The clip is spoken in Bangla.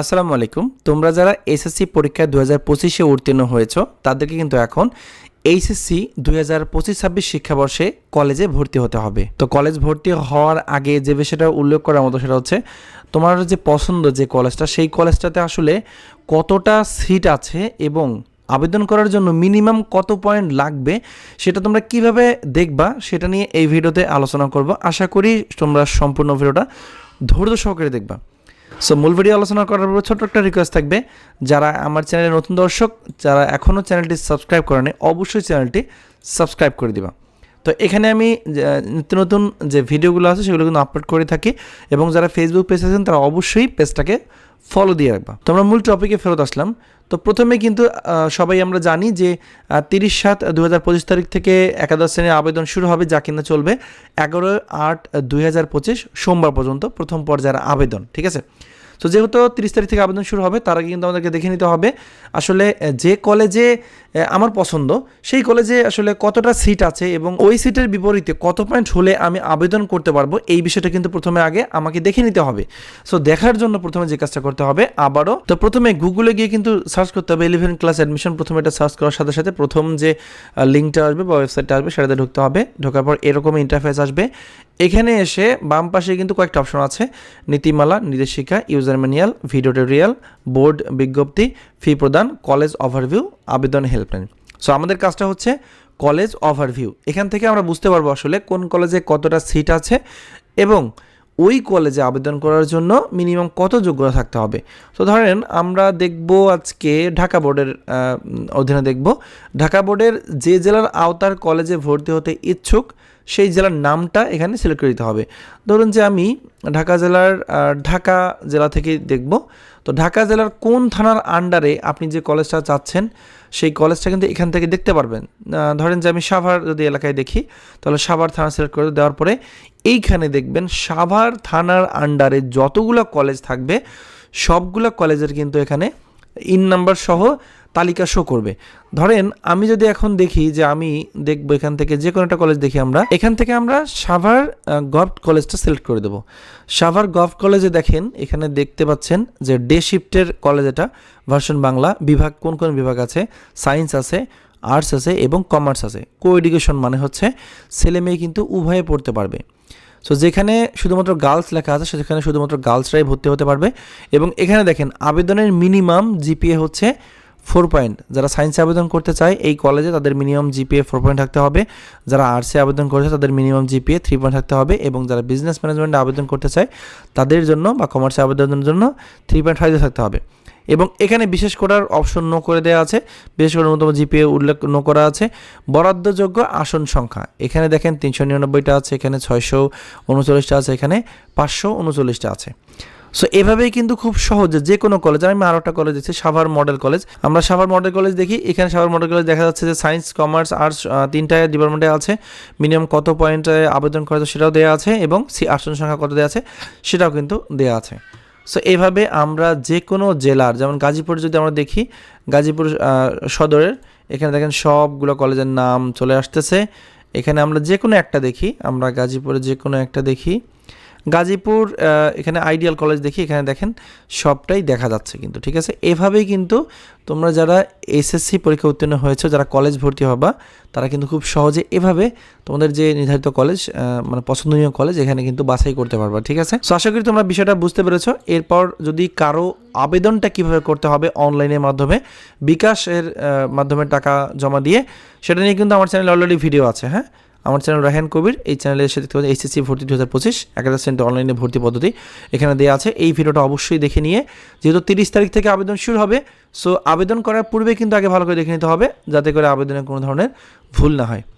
আসসালামু আলাইকুম। তোমরা যারা এসএসসি পরীক্ষায় দু হাজার পঁচিশে উত্তীর্ণ হয়েছ, তাদেরকে কিন্তু এখন এইচএসসি দুই হাজার পঁচিশ ছাব্বিশ শিক্ষাবর্ষে কলেজে ভর্তি হতে হবে। তো কলেজ ভর্তি হওয়ার আগে যে বিষয়টা উল্লেখ করার মতো সেটা হচ্ছে, তোমার যে পছন্দ যে কলেজটা, সেই কলেজটাতে আসলে কতটা সিট আছে এবং আবেদন করার জন্য মিনিমাম কত পয়েন্ট লাগবে, সেটা তোমরা কীভাবে দেখবা, সেটা নিয়ে এই ভিডিওতে আলোচনা করব। আশা করি তোমরা সম্পূর্ণ ভিডিওটা ধৈর্য সহকারে দেখবা। সো মূল ভিডিও আলোচনা করার পর ছোট্ট একটা রিকোয়েস্ট থাকবে। যারা আমার চ্যানেলের নতুন দর্শক, যারা এখনও চ্যানেলটি সাবস্ক্রাইব করেনি, অবশ্যই চ্যানেলটি সাবস্ক্রাইব করে দিবা। তো এখানে আমি নিত্য নতুন যে ভিডিওগুলো আছে সেগুলো কিন্তু আপলোড করে থাকি এবং যারা ফেসবুক পেজ আছেন তারা অবশ্যই পেজটাকে ফলো দিয়ে রাখবা। তো আমরা মূল টপিকে ফেরত আসলাম। তো প্রথমে কিন্তু সবাই আমরা জানি যে তিরিশ সাত দু হাজার পঁচিশ তারিখ থেকে একাদশ শ্রেণির আবেদন শুরু হবে যা কিনা চলবে এগারো আট দুই হাজার পঁচিশ সোমবার পর্যন্ত প্রথম পর্যায়ের আবেদন, ঠিক আছে? তো যেহেতু তিরিশ তারিখ থেকে আবেদন শুরু হবে, তার আগে কিন্তু আমাদেরকে দেখে নিতে হবে, আসলে যে কলেজে আমার পছন্দ, সেই কলেজে আসলে কতটা সিট আছে এবং ওই সিটের বিপরীতে কত পয়েন্ট হলে আমি আবেদন করতে পারব, এই বিষয়টা কিন্তু প্রথমে আগে আমাকে দেখে নিতে হবে। সো দেখার জন্য প্রথমে যে কাজটা করতে হবে, আবারও, তো প্রথমে গুগলে গিয়ে কিন্তু সার্চ করতে হবে ইলেভেন ক্লাস অ্যাডমিশন প্রথমে এটা সার্চ করার সাথে সাথে প্রথম যে লিঙ্কটা আসবে বা ওয়েবসাইটটা আসবে, সেটাতে ঢুকতে হবে, ঢোকার পর এরকম ইন্টারফেস আসবে। এখানে এসে বাম পাশে কিন্তু কয়েকটা অপশন আছে, নীতিমালা, নির্দেশিকা user manual video tutorial board বিজ্ঞপ্তি ফি প্রদান কলেজ ওভারভিউ আবেদন হেল্পলাইন সো আমাদের কাজটা হচ্ছে কলেজ ওভারভিউ এখান থেকে আমরা বুঝতে পারব আসলে কোন কলেজে কতটা সিট আছে এবং ওই কলেজে আবেদন করার জন্য মিনিমাম কত যোগ্যতা থাকতে হবে। তো ধরেন আমরা দেখব আজকে ঢাকা বোর্ডের অধীনে দেখব, ঢাকা বোর্ডের যে জেলার আওতার কলেজে ভর্তি হতে ইচ্ছুক সেই জেলার নামটা এখানে সিলেক্ট করে দিতে হবে। ধরুন যে আমি ঢাকা জেলার ঢাকা জেলা থেকে দেখব, তো ঢাকা জেলার কোন থানার আন্ডারে আপনি যে কলেজটা চাচ্ছেন, সেই কলেজটা কিন্তু এখান থেকে দেখতে পারবেন। ধরেন যে আমি সাভার যদি এলাকায় দেখি, তাহলে সাভার থানা সিলেক্ট করে দেওয়ার পরে এইখানে দেখবেন সাভার থানার আন্ডারে যতগুলো কলেজ থাকবে, সবগুলো কলেজের কিন্তু এখানে ইন নাম্বার সহ তালিকা শো করবে। ধরেন, আমি যদি এখন দেখি যে আমি দেখব এখান থেকে যে কোনো একটা কলেজ দেখি আমরা, এখান থেকে আমরা সাভার গভ কলেজটা সিলেক্ট করে দেবো। সাভার গভ কলেজে দেখেন, এখানে দেখতে পাচ্ছেন যে ডে শিফটের কলেজ এটা ভার্সন বাংলা, বিভাগ কোন কোন বিভাগ আছে? সায়েন্স আছে আর্টস আছে এবং কমার্স আছে। কো এডুকেশন মানে হচ্ছে ছেলে মেয়ে কিন্তু উভয়ে পড়তে পারবে। সো যেখানে শুধুমাত্র গার্লস লেখা আছে, সেখানে শুধুমাত্র গার্লসরাই ভর্তি হতে পারবে। এবং এখানে দেখেন, আবেদনের মিনিমাম জিপিএ হচ্ছে ফোর পয়েন্ট। যারা সায়েন্সে আবেদন করতে চায়, এই কলেজে তাদের মিনিমাম জিপিএ ফোর পয়েন্ট থাকতে হবে। যারা আর্টসে আবেদন করেছে, তাদের মিনিমাম জিপিএ থ্রি পয়েন্ট থাকতে হবে এবং যারা বিজনেস ম্যানেজমেন্টে আবেদন করতে চায়, তাদের জন্য বা কমার্সে আবেদনের জন্য থ্রি পয়েন্ট ফাইভে থাকতে হবে। এবং এখানে বিশেষ করার অপশন নো করে দেওয়া আছে। বিশেষ করে ন্যূনতম জিপিএ উল্লেখ নো করা আছে। বরাদ্দযোগ্য আসন সংখ্যা। এখানে দেখেন তিনশো নিরানব্বইটা আছে, এখানে ছয়শো উনচল্লিশটা আছে, এখানে পাঁচশো উনচল্লিশটা আছে। সো এভাবেই কিন্তু খুব সহজে যে কোনো কলেজ আমি আরও একটা কলেজ দিচ্ছি সাভার মডেল কলেজ আমরা সাভার মডেল কলেজ দেখি, এখানে সাভার মডেল কলেজ দেখা যাচ্ছে যে সায়েন্স কমার্স আর্টস তিনটা ডিপার্টমেন্টে আছে। মিনিমাম কত পয়েন্টে আবেদন করা যায় সেটাও দেওয়া আছে এবং সি, আসন সংখ্যা কত দেওয়া আছে সেটাও কিন্তু দেওয়া আছে। সো এভাবে আমরা যে কোনো জেলার, যেমন গাজীপুর যদি আমরা দেখি, গাজীপুর সদরের, এখানে দেখেন সবগুলো কলেজের নাম চলে আসতেছে। এখানে আমরা যে কোনো একটা দেখি, আমরা গাজীপুরে যে কোনো একটা দেখি। গাজীপুর এখানে আইডিয়াল কলেজ দেখি, এখানে দেখেন সবটাই দেখা যাচ্ছে কিন্তু, ঠিক আছে? এভাবেই কিন্তু তোমরা যারা এসএসসি পরীক্ষা উত্তীর্ণ হয়েছে, যারা কলেজ ভর্তি হবা, তারা কিন্তু খুব সহজে এভাবে তোমাদের যে নির্ধারিত কলেজ মানে পছন্দনীয় কলেজ, এখানে কিন্তু বাছাই করতে পারবা, ঠিক আছে? সো আশা করি তোমরা বিষয়টা বুঝতে পেরেছ। এরপর যদি কারও আবেদনটা কীভাবে করতে হবে অনলাইনের মাধ্যমে, বিকাশের মাধ্যমে টাকা জমা দিয়ে, সেটা নিয়ে কিন্তু আমার চ্যানেলে অলরেডি ভিডিও আছে হ্যাঁ? আমার চ্যানেল রাহান কবির, এই চ্যানেলে এসে দেখতে পাচ্ছেন এইচএসসি ভর্তি দু হাজার পঁচিশ, একাদশ সেন্টার অনলাইনে ভর্তি পদ্ধতি এখানে দেওয়া আছে। এই ভিডিওটা অবশ্যই দেখে নিয়ে, যেহেতু তিরিশ তারিখ থেকে আবেদন শুরু হবে সো আবেদন করার পূর্বে কিন্তু আগে ভালো করে দেখে নিতে হবে, যাতে করে আবেদনের কোনো ধরনের ভুল না হয়।